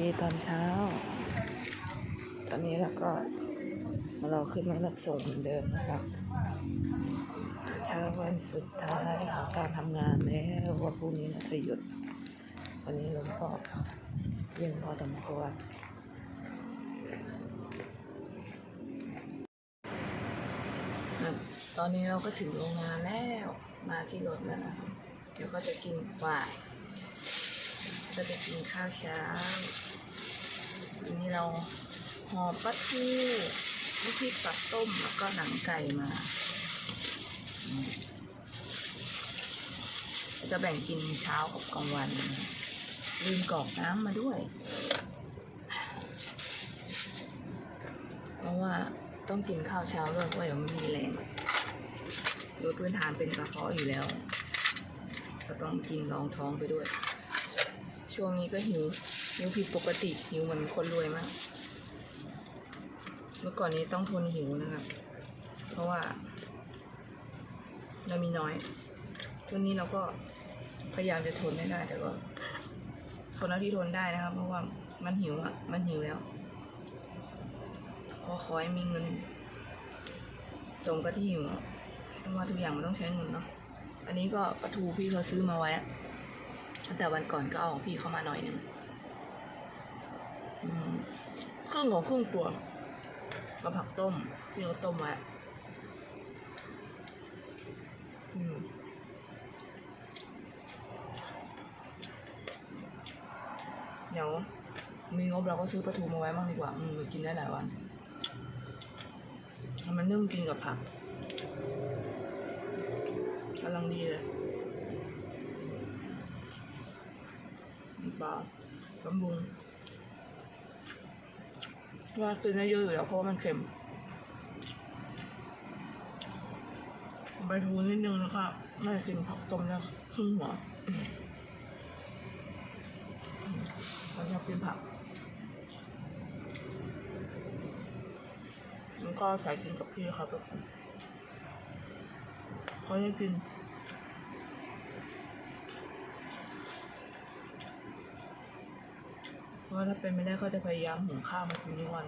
ดีตอนเช้า ตอนนี้เราก็เราขึ้นมารับส่งเหมือนเดิมนะครับ เช้าวันสุดท้ายของการทำงานแล้ววันพรุ่งนี้เราจะหยุด วันนี้ลมก็เย็นพอสมควรตอนนี้เราก็ถึงโรงงานแล้ว มาที่รถแล้วนะครับเดี๋ยวก็จะกินบ่ายก็จะกินข้าวเช้า วันนี้เราห่อปลาทูวิธีปรับต้มแล้วก็หนังไก่มาจะแบ่งกินเช้ากับกลางวันลืมกรอกน้ำมาด้วย เพราะว่าต้องกินข้าวเช้าด้วยเพราะว่าเดี๋ยวไม่มีแรงโดยพื้นฐานเป็นกระเพาะอยู่แล้ว ก็ต้องกินรองท้องไปด้วย ช่วงนี้ก็หิว หิวผิดปกติหิวเหมือนคนรวยมาก เมื่อก่อนนี้ต้องทนหิวนะครับ เพราะว่า เรามีน้อยช่วงนี้เราก็พยายามจะทนให้ได้ แต่ก็ทนเท่าที่ทนได้นะครับ เพราะว่ามันหิวอะ มันหิวแล้วก็ขอให้มีเงินสมกับที่หิวเพราะว่าทุกอย่างมันต้องใช้เงินเนาะอันนี้ก็ปลาทูพี่เขาซื้อมาไว้ตั้งแต่วันก่อนก็เอาพี่เข้ามาหน่อยนึง ครึ่งของครึ่งตัวกับผักต้มที่เขาต้มไว้เดี๋ยวมีงบเราก็ซื้อปลาทูมาไว้บ้างดีกว่า อืมกินได้หลายวันมันนึ่งกินกับผักกำลังดีเลยปลาบำรุง ว่ากินได้เยอะอยู่แล้วเพราะว่ามันเค็มใบทูนิดนึงแล้วก็น่าจะกินผักต้มเนี่ยครึ่งหัวเราชอบกินผักแล้วก็ใส่กินกับพี่ครับทุกคนเขาจะกิน เพ ราะว่าถ้าเป็นไม่ได้ก็จะพยายามหุงข้าวมากินทุกวัน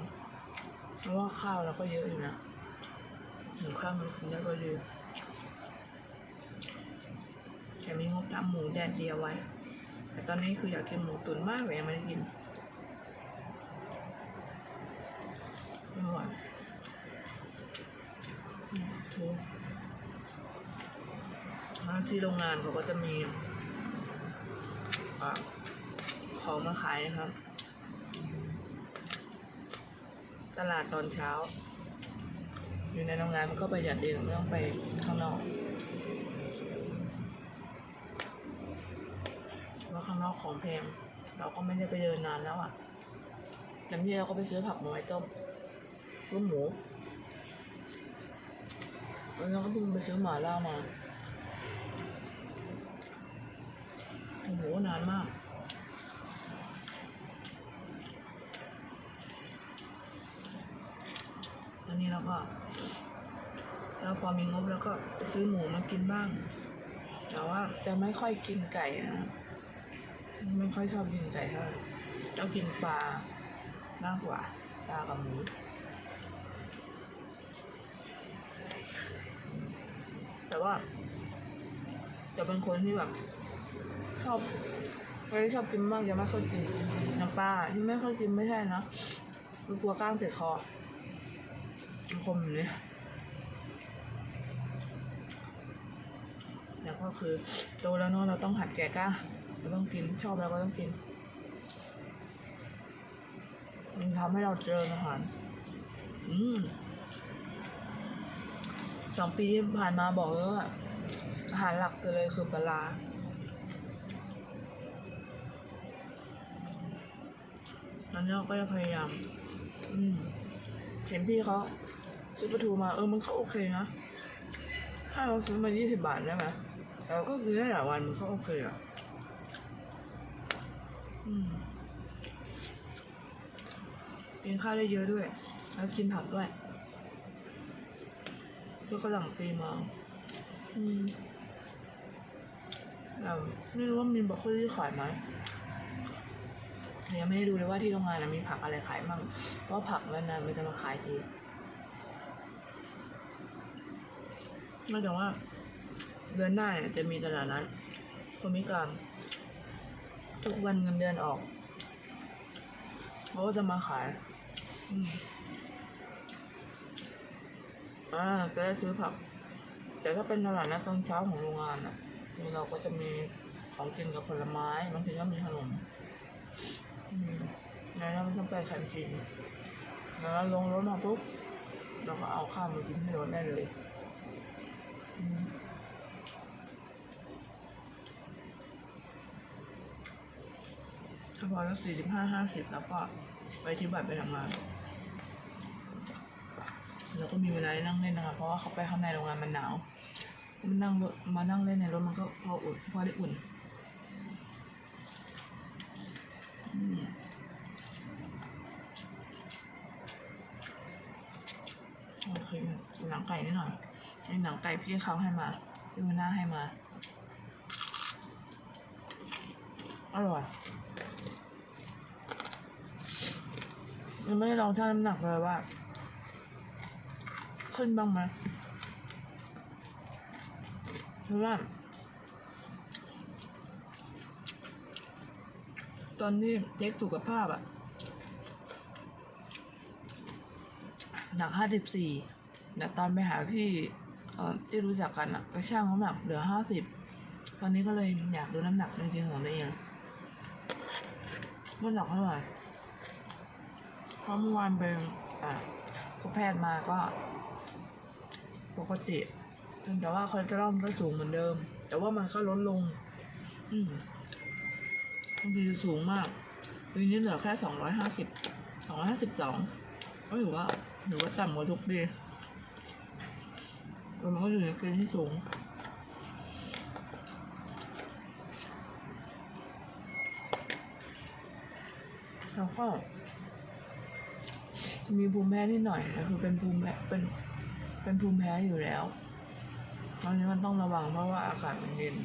เพราะว่าข้าวเราก็เยอะอยู่นะหุงข้าวมากินได้ก็ดีแต่มีงบทำหมูแดดเดียวไว้ แต่ตอนนี้คืออยากกินหมูตุ๋นมากเลยยังไม่ได้กินไม่ไหวอืมถูกที่โรงงานเขาก็จะมีของมาขายนะครับ ตลาดตอนเช้า อยู่ในโรงงานมันก็ประหยัดดีไม่ต้องไปข้างนอกเพราข้างนอกของแพงเราก็ไม่ได้ไปเดินนานแล้วอะน้ำเย็นเราก็ไปซื้อผักมาไว้ต้มลูกหมูแล้วเราก็เพิ่งไปซื้อหมาล่ามาโอ้โหนานมาก อนนี้เราก็แล้วพอมีงบแล้วก็ซื้อหมูมากินบ้าง แต่ว่าจะไม่ค่อยกินไก่นะไม่ค่อยชอบกินไก่เท่าไหร่ชอบกินปลามากกว่าปลากับหมูแต่ว่า จะเป็นคนที่แบบชอบไม่ได้ชอบกินมากจะไม่ค่อยกินน้ำปลาที่ไม่ค่อยกินไม่ใช่นะคือกลัวกล้างติดคอ คมอยู่เลยแล้วก็คือโตแล้วเนาะเราต้องหัดแกะกล้าเราต้องกินชอบแล้วก็ต้องกิน มันทำให้เราเจริญอาหาร อืมสองปีที่ผ่านมาบอกเลยว่าอาหารหลักเลยคือปลาร้าแล้วเราก็จะพยายาม อืม เห็นพี่เขาซื้อปลาทูมาเออมันก็โอเคนะ ถ้าเราซื้อมายี่สิบบาทได้ไหมแต่เราก็ซื้อได้หลายวันมันก็โอเคอะอืมกินข้าวได้เยอะด้วย แล้วกินผักด้วยก็กระหล่ำปีมาอืมแต่ไม่รู้ว่ามีบรอกโคลี่ขายไหม ยังไม่ได้ดูเลยว่าที่โรงงานนะมีผักอะไรขายบ้างเพราะผักแล้วนะมันจะมาขายทีไม่แต่ว่าเดือนหน้าเนี่ยจะมีตลาดนัดคนพิการทุกวันเงินเดือนออกเขาก็จะมาขายอ่าจะได้ซื้อผัก แต่ถ้าเป็นตลาดนัดตอนเช้าของโรงงานอะคือเราก็จะมีของกินกับผลไม้บางทีก็มีขนม อืมแล้วเราต้องไปคันทีนแล้วลงรถมาปุ๊บเราก็เอาข้าวมากินที่รถได้เลยอืมถ้าพอแล้วสี่สิบห้าห้าสิบแล้วก็ไปที่บัตรไปทำงานแล้วก็มีเวลาให้นั่งเล่นนะคะเพราะว่าเขาไปข้างในโรงงานมันหนาวมันนั่งรถมานั่งเล่นในรถมันก็พออุ่นพอได้อุ่นอืม โอเคหนังไก่นิดหน่อยไอ้หนังไก่พี่เขาให้มาพี่วนาให้มา อร่อยยังไม่ได้ลองชั่งน้ำหนักเลยว่า ขึ้นบ้างไหมเพราะว่า ตอนนี้เช็คสุขภาพอะ หนักห้าสิบสี่แต่ตอนไปหาพี่เออที่รู้จักกันอะไปช่างน้ำหนักเหลือห้าสิบตอนนี้ก็เลยอยากดูน้ำหนักจริงๆของตัวเองว่าหนักเท่าไหร่เพราะเมื่อวานไปอะพบแพทย์มาก็ ปกติ แต่ว่าคอเลสเตอรอลมันก็สูงเหมือนเดิม แต่ว่ามันก็ลดลง อืมบางทีสูงมากปีนี้เหลือแค่สองร้อยห้าสิบสองร้อยห้าสิบสองก็ถือว่า ถือว่าต่ำกว่าทุกปีแต่มันก็อยู่ในเกณฑ์ที่สูงแล้วก็มีภูมิแพ้นิดหน่อยแต่คือเป็นภูมิแพ้เป็นเป็นภูมิแพ้อยู่แล้วตอนนี้มันต้องระวังเพราะว่าอากาศมันเย็น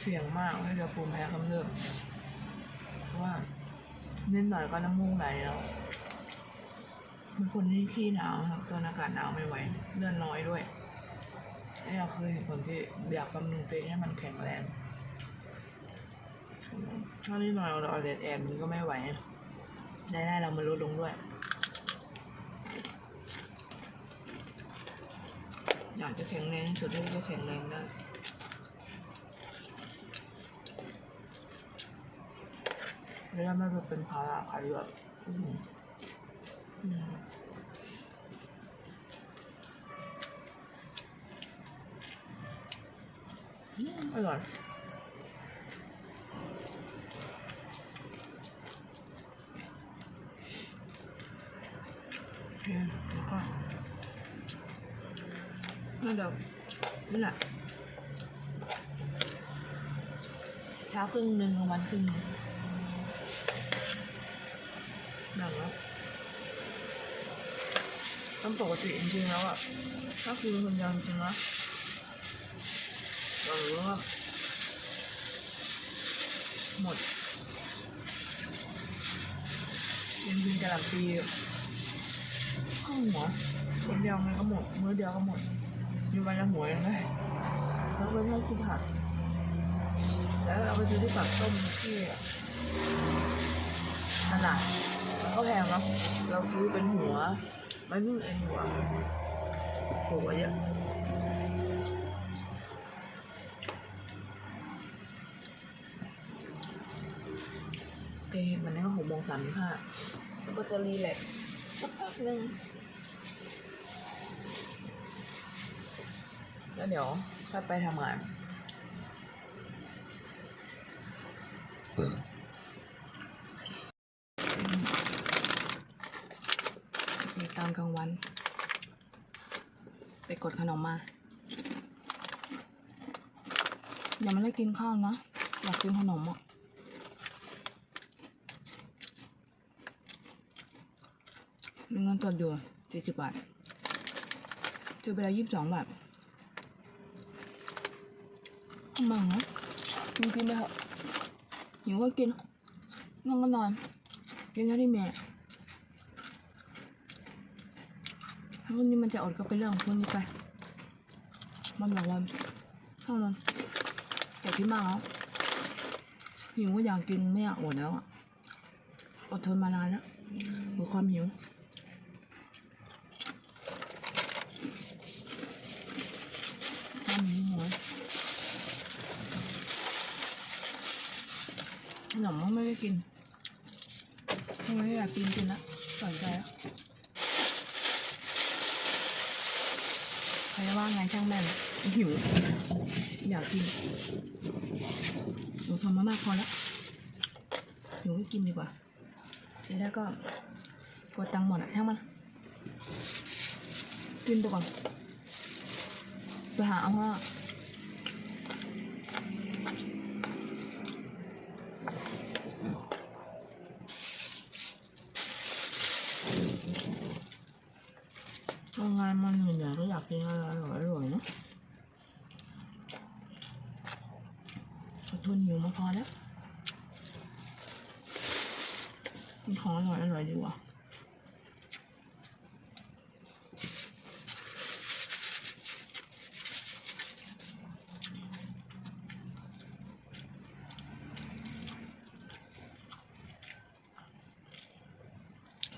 เสี่ยงมากให้จะภูมิแพ้กำเริบเพราะว่านิดหน่อยก็น้ำมูกไหลแล้ว เป็นคนที่ขี้หนาวครับตอนอากาศหนาวไม่ไหวเลือดน้อยด้วยไอ้เราเคยเห็นคนที่อยากบำรุงตัวเองให้มันแข็งแรงถ้านิดหน่อยเราเอาเดดแอนมันก็ไม่ไหวได้ได้เรามาลดลงด้วย อยากจะแข็งแรงที่สุดที่จะแข็งแรงได้แล้วไม่เป็นภาระใครแบบอืมอืมอืมอร่อยโอเล้ว ก็น่าจะนี่แหละเช้าครึ่งห ตามปกติจริงๆแล้วอะถ้าคือคนเดียวจริงนะเรารู้ว่าหมดจริงๆกระหล่ำปีครึ่งหัวคนเดียวมันก็หมดมื้อเดียวก็หมดมีวันละหัวยังไงแล้วก็ไม่คิดผักแล้วเราไปซื้อที่ปักต้มที่ตลาด ก็แพงเนาะเราซื้อเป็นหัวไม่นึ่งเองหัวหัวเยอะโอเคมันนี่ก็หกโมงสามสิบห้าแล้วก็จะรีแลกซ์สักพักหนึ่งแล้วเดี๋ยวค่อยไปทำงานมีตอนกลางวัน ไป กดขนมมายังไม่ได้กินข้าวนะ อยากกินขนมอะมีเงินสดอยู่สี่สิบบาทเจอไปแล้วยี่สิบสองบาทมังนะมึงกินไปเถอะหิวก็กินนอนก็นอนกินเท่าที่แม่ ถ้าคนนี้มันจะอดก็เป็นเรื่องของคนนี้ไปมันบอกว่าเท่านั้นอยากกินมากแล้วหิวก็อยากกินไม่อยากอดแล้วอะอดทนมานานแล้วเพความหิวความหิวโหยขนมไม่ได้กินทำไมอยากกินกินละสนใจแล้วใครจะ ว่าไงช่างแม่หิวอยากกินหนูทำมามากพอแล้วหนูไม่กินดีกว่าทีแรกก็กดตังค์หมดอะช่างมันกินไปก่อนไปหาเอาว่าทำงานมัน เหนื่อยๆก็อยากินอะไรอร่อยๆเนอะทนหิวมาพอแล้วกินของอร่อยอร่อยดีกว่า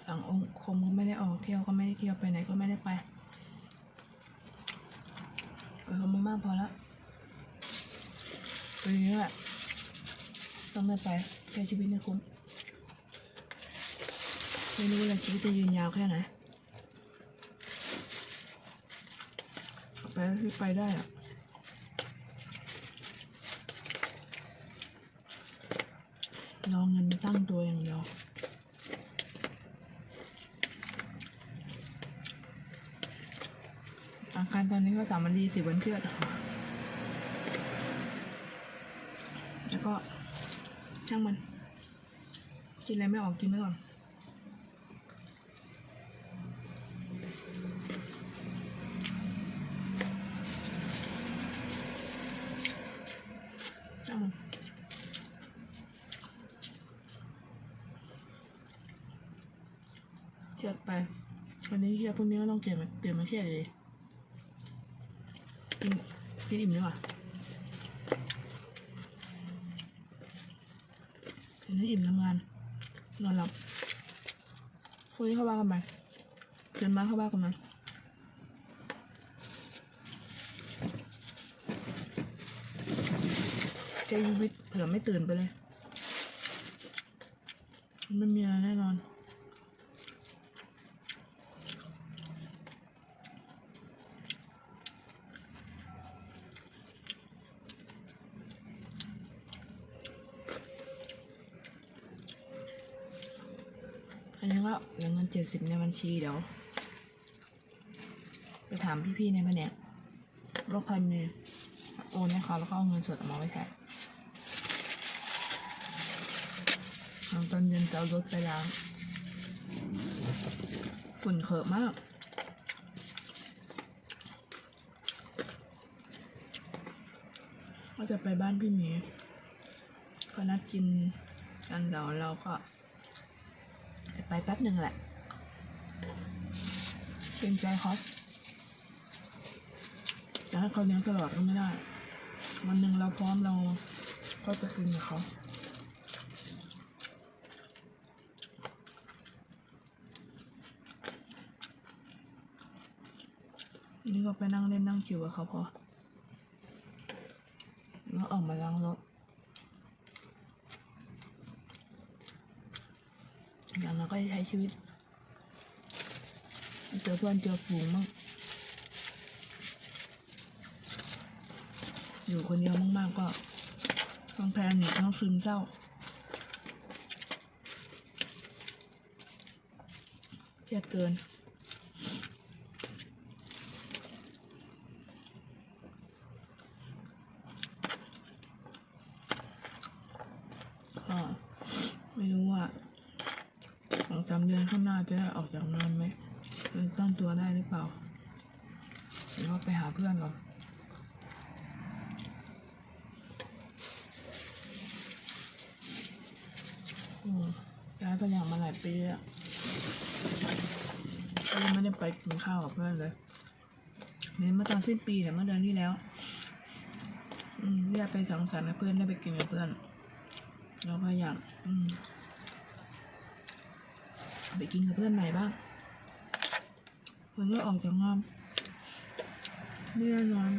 สังองคมก็ไม่ได้ออกเที่ยวก็ไม่ได้เที่ยวไปไหนก็ไม่ได้ไป เออมามากพอแล้วไปเรื่อยๆต้องได้ไปใช้ชีวิตให้คุ้มไม่รู้เลยชีวิตจะยืนยาวแค่ไหนไปก็คือไปได้อะรอเงินตั้งตัวอย่างเดียว อา การตอนนี้ก็สามวันดีสิบวันเชือดแล้วก็ช่างมัน กินอะไรไม่ออกกินไปก่อนเชือดไปวันนี้เชือดพรุ่งนี้ก็ต้องเตรียมมาเตรียมมาเชือดเลย กินกินอิ่มดีกว่ากินให้อิ่มทำงานนอนหลับคุยเข้าบ้านกันไปเดินมาเข้าบ้านกันมาใช้ชีวิตเผื่อไม่ตื่นไปเลยไม่มีอะไรแน่นอนนี้ก็ เจ็ดสิบในบัญชีเดี๋ยว ไปถามพี่ๆในแผนกรถใครมีโอนให้เขาแล้วก็เอาเงินสดออกมาไว้ใช้ตอนเย็นจะเอารถไปล้างฝุ่นเขอะมากก็จะไปบ้านพี่หมีก็นัดกินกันเดี๋ยวเราก็จะไปแป๊บหนึ่งแหละ เกรงใจเขาจะให้เขาเลี้ยงตลอดก็ไม่ได้ วันหนึ่งเราพร้อมเราก็จะกินกับเขาทีนี้ก็ไปนั่งเล่นนั่งชิวกับเขาพอแล้วออกมาล้างรถอย่างเราก็จะใช้ชีวิต เจอเพื่อนเจอฝูงมั่งอยู่คนเดียวมากๆก็ต้องแพนิคต้องซึมเศร้าเครียดเกิน ก็ไม่รู้ว่า สองสามเดือนข้างหน้าจะได้ออกจากงานไหมจะตั้งตัวได้หรือเปล่าหรือว่าไปหาเพื่อนก่อน อืมย้ายไปอย่างมาหลายปีแล้วก็ยังไม่ได้ไป กินข้าวกับเพื่อนเลยเนี่ยเมื่อตอนสิ้นปีเนี่ยเมื่อเดือนที่แล้วอืมอยกไปสังสรรค์กับเพื่อนได้ไปกินกับเพื่อน เราก็อยากอืมไปกินกับเพื่อนไหนบ้างมันก็ออกจากงานนี่แน่นอน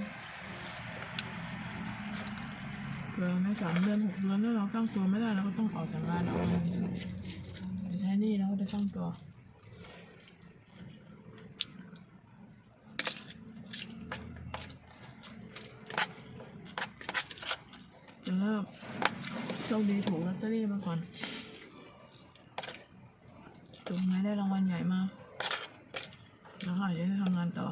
เกินไม่สามเดือนหกเดือนถ้าเราตั้งตัวไม่ได้เราก็ต้องออกจากงานเอาไปใช้หนี่แล้วก็ไปตั้งตัว แต่ว่าโช คดีถูกลอตเตอรี่มาก่อนถูกไหมได้รางวัลใหญ่มากแล้วก็อาจจะได้ทำงานต่อ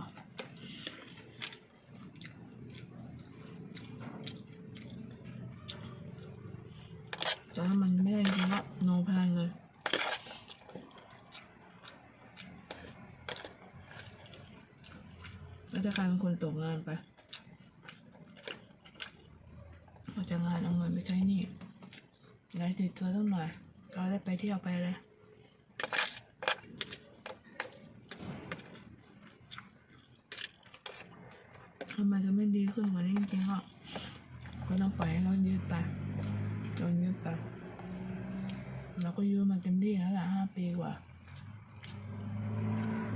แต่ถ้ามันไม่ได้จริงก็โนแพลนเลยแล้วจะกลายเป็นคนตกงานไปออกจากงานเอาเงินไปใช้หนี่ ย้ายติดตัวต้องหน่อยเราได้ไปเที่ยวไปเลยทำไมจะไม่ดีขึ้นกว่านี้จริงๆก็ก็ต้องปล่อยให้เรายืดไปโดนยืดไปเราก็ยืดมาเต็มที่แล้วแหละห้าปีกว่า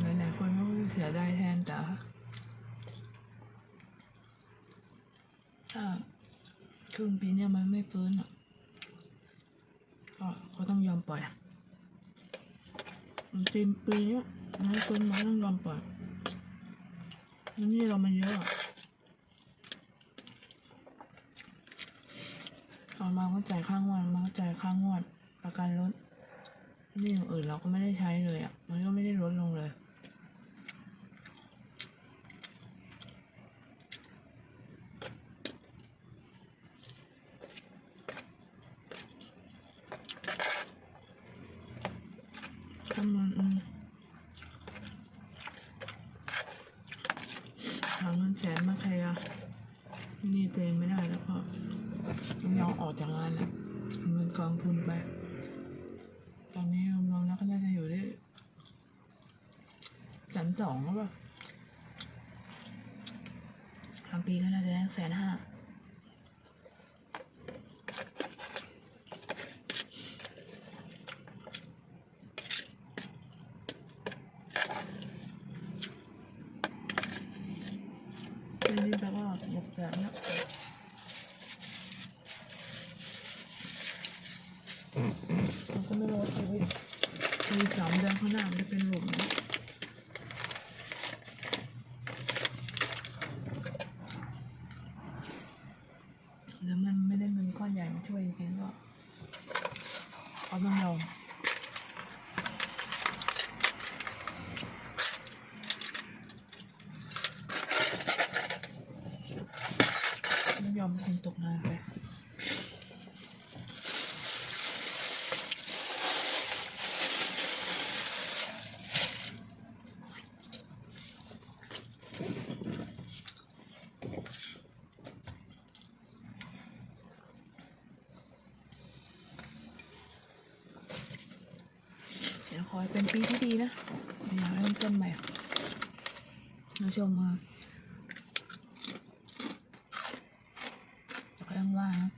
หลายๆคนก็เสียดายแทนแต่ถ้าครึ่งปีเนี่ยมันไม่ฟื้นอะ ก็ก็ต้องยอมปล่อย มันเต็มปีเนี้ยนไม่ฟื้นมันก็ต้องยอมเปล่อยแล้วนี่เรามันเยอะอะเอามาก็จ่ายค่างวดมาก็จ่ายค่างวดประกันรถนี่อย่างอื่นเราก็ไม่ได้ใช้เลยอะ มันก็ไม่ได้ลดลงเลย ก็มันอืมหาเงินแสนมาใครอะนี่ตัวเองไม่ได้แล้วก็ต้องยอมออกจากงานแล้วเอาเงินกองทุนไป ตอนนี้รวมๆแล้วก็น่าจะอยู่ได้แสนสองหรือเปล่าทำปีก็น่าจะได้แสนห้า ทีนี้แปล ว่าหมดแบบเนี้ยเราก็ไม่รู้ว่าชีวิตมีสามเดือนข้างหน้ามันจะเป็นหลุมไหมแล้วมันไม่ได้เงินก้อนใหญ่มาช่วยจริงๆก็เอาต้องยอม ไม่ยอมเป็นคนตกงานไป เดี๋ยว ขอให้เป็นปีที่ดีนะอยากให้เริ่มต้นใหม่มาชมอะ ก็ยังว่านะ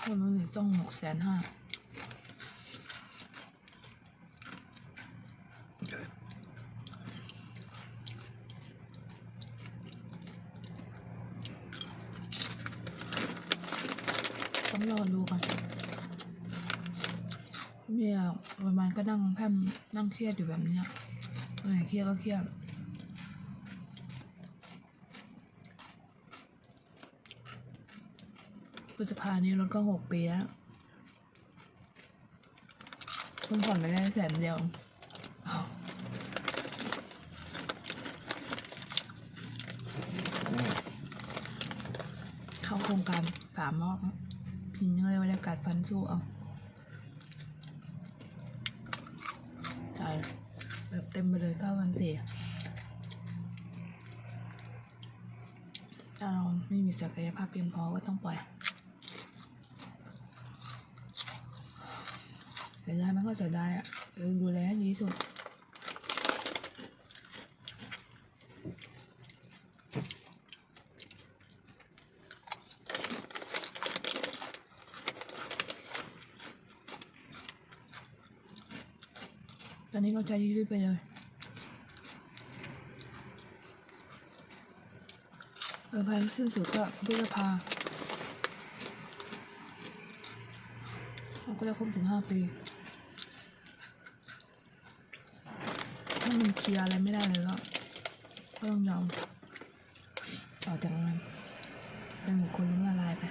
คนนู้นนี่ต้องหกแสนห้าต้องรอดูก่อนเนี่ยวันมันก็นั่งแพร่มนั่ง เครียดอยู่แบบนี้อะเออเครียดก็เครียดพฤษภานี้รถก็หกปีแล้วเพิ่งผ่อนไปได้แสนเดียวเข้าโครงการสามรอบพิงเงยไว้แล้วกัดฟันสู้เอาใช่แบบ เต็มไปเลยเก้าวันสี่ถ้าเราไม่มีศักยภาพเพียงพอก็ต้องปล่อยแต่ยายมันก็จะได้อะดูแลให้ดีสุด ตอนนี้ก็ใช้ชีวิตไปเลยเออภายในสิ้นสุดก็พฤษภาเราก็จะครบถึงห้าปีถ้ามันเคลียร์อะไรไม่ได้เลยก็ก็ต้องยอมต่อจากนั้นเป็นบุคคลล้มละลายไป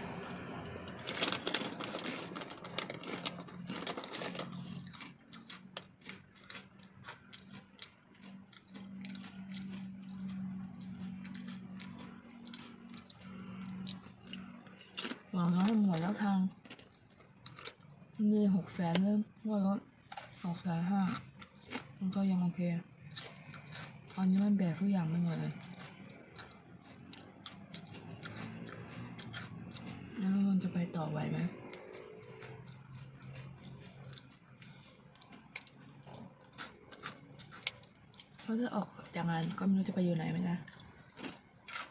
หวังว่าหมดแล้วทางนี่หกแสนเริ่มว่ารถหกแสนห้ามันก็ยังโอเค ตอนนี้มันแบกทุกอย่างไม่หมดเลย แล้วมันจะไปต่อไหวไหมเขาจะออกจา ก็ไม่รู้จะไปอยู่ไหนไหมนะ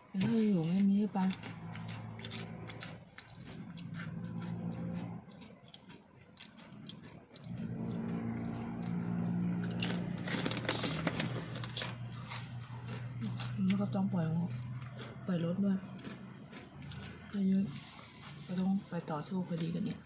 แล้วถ้าอยู่ไม่มีหรือเปล่าแล้วก็ต้องปล่อยปล่อยรถด้วยก็เยอะก็ต้องไปต่อสู้คดีกันเนี่ย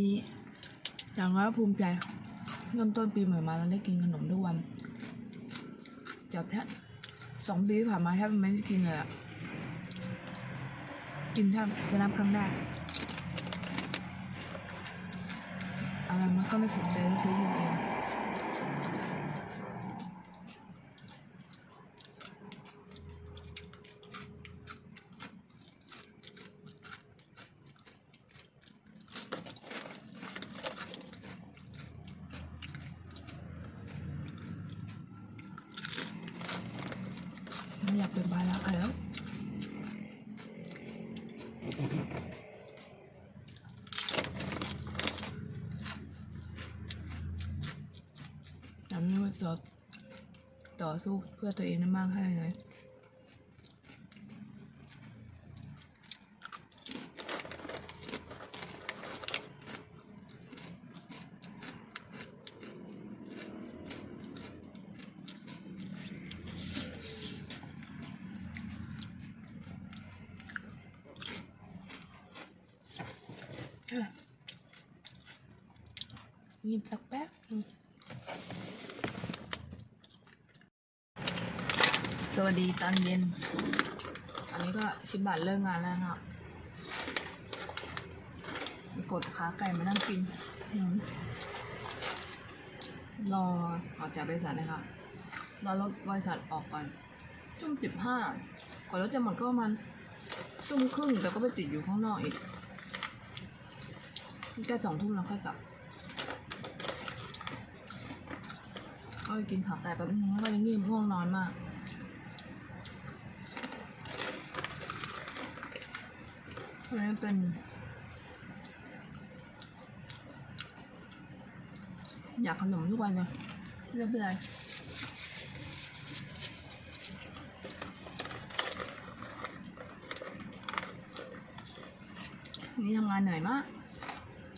ีนี้อย่างน้อยภูมิใจเริ่มต้นปีใหม่มาเราได้กินขนมทุกวันจากแทบสองปีผ่านมาแทบไม่ได้กินเลยอะกินแทบจะนับครั้งได้อะไรมันก็ไม่สนใจแล้วซื้ออยู่เองไม่อยากเป็นภาระใครแล้ว ทำให้ว่า ต่อต่อสู้เพื่อตัวเองได้มากแค่ไหนอะหยิบสักแป๊บหนึ่ง ส วัสดีตอนเย็น อันนี้ก็ชิบบัตรเลิกงานแล้วครับกดขาไก่มานั่งกินรอออกจากบริษัทนะครับ รอรถบริษัทออกก่อนจุ่มสิบห้ากว่ารถจะหมดก็ประมาณจุ่มครึ่งแต่ก็ไปติดอยู่ข้างนอกอีกใกล้สองทุ่มแล้วค่อยกลับก็ไปกินขาไก่แป๊บนึงแล้วก็ยังงีบง่วงนอนมาก อันนี้เป็นอยากขนมทุกวันเลยไม่เป็นไรนนี่ทำงานเหนื่อยมาก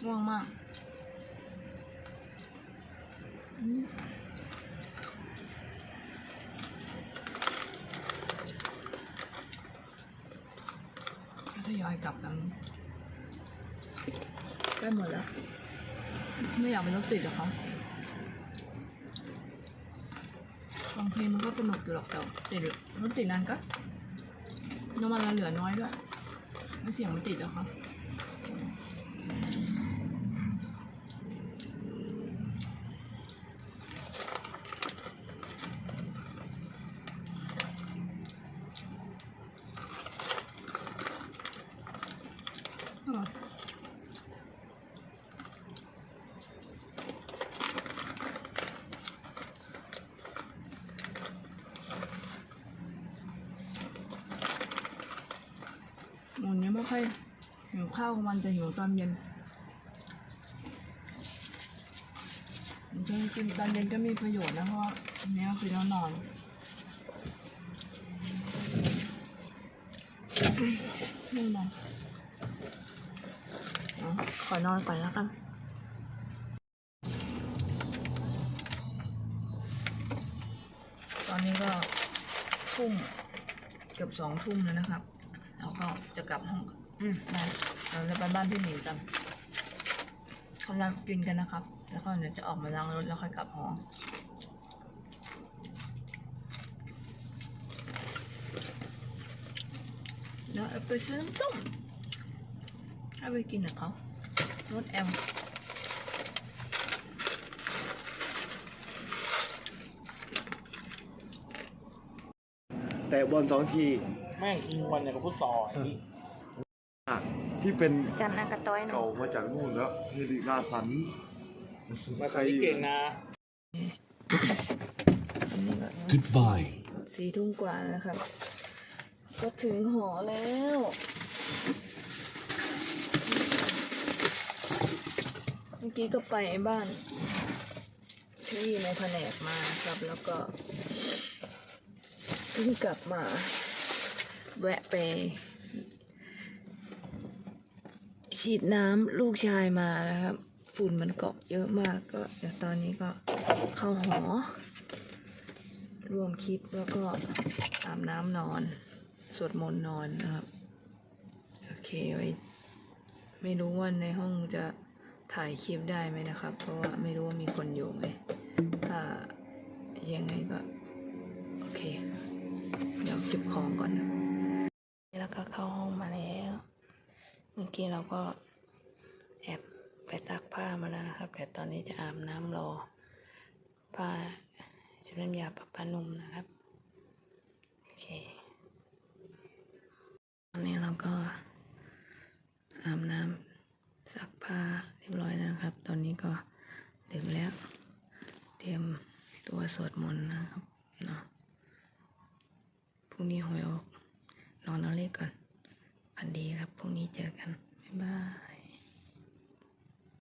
ง่วงมาก ยอยกลับกันใกล้หมดแล้ว ไม่อยากเป็นรถติดหรอกครับฟังเพลงมันก็สนุกอยู่หรอกแต่ติดรถติดนานก็น้ำมันเราเหลือน้อยด้วยไม่เสียงมันติดหรอกครับ ไม่ค่อยหิวข้าวกลางวันแต่หิวตอนเย็นจริงๆกินตอนเย็นก็มีประโยชน์นะเพราะว่าอันนี้ก็คือเรานอนนี่นอนอ๋อขอนอนก่อนแล้วกันตอนนี้ก็ทุ่มเกือบสองทุ่มแล้วนะครับ เราก็จะกลับห้องอืมนะเราจะไปบ้านพี่หมิงกันกำลังกินกันนะครับ แล้วก็เดี๋ยวจะออกมาล้างรถแล้วค่อยกลับห้องแล้วเอาไปซื้อน้ำส้มให้ไปกินกับเขารสแอมแต่บอลสองที แม่งอิงวันเนี่ยกับฟุตซอลไอ้นี่อะที่เป็นจันนากระต้อยหนูเก่ามาจากนู่นแล้ว เฮลิลาสัน มาใส่เก่งนะอันนี้ก็ Goodbye. สี่ทุ่มกว่าแล้วนะครับ ก็ถึงหอแล้ว เมื่อกี้ก็ไปบ้านที่ในแผนกมาครับ แล้วก็เพิ่งกลับมา แวะไป ฉีดน้ำลูกชายมานะครับ ฝุ่นมันเกาะเยอะมากก็ เดี๋ยวตอนนี้ก็เข้าหอ รวมคลิปแล้วก็อาบน้ำนอน สวดมนต์นอนนะครับ โอเคไว้ไม่รู้ว่าในห้องจะถ่ายคลิปได้ไหมนะครับ เพราะว่าไม่รู้ว่ามีคนอยู่ไหมถ้ายังไงก็ โอเค เดี๋ยวเก็บของก่อนนะแล้วก็เข้าห้องมาแล้ว เมื่ อกี้เราก็แอบไปซักผ้ามาแล้วนะครับ แต่ตอนนี้จะอาบน้ำรอผ้าชุดน้ำยาปรับผ้านุ่มนะครับ โอเค ตอนนี้เราก็อาบน้ำซักผ้าเรียบร้อยแล้วนะครับ ตอนนี้ก็ดึกแล้ว เตรียมตัวสวดมนต์นะครับเนาะพรุ่งนี้หวยออกนอนนอนเล่นก่อนันดีครับ พรุ่งนี้เจอกัน บ๊ายบาย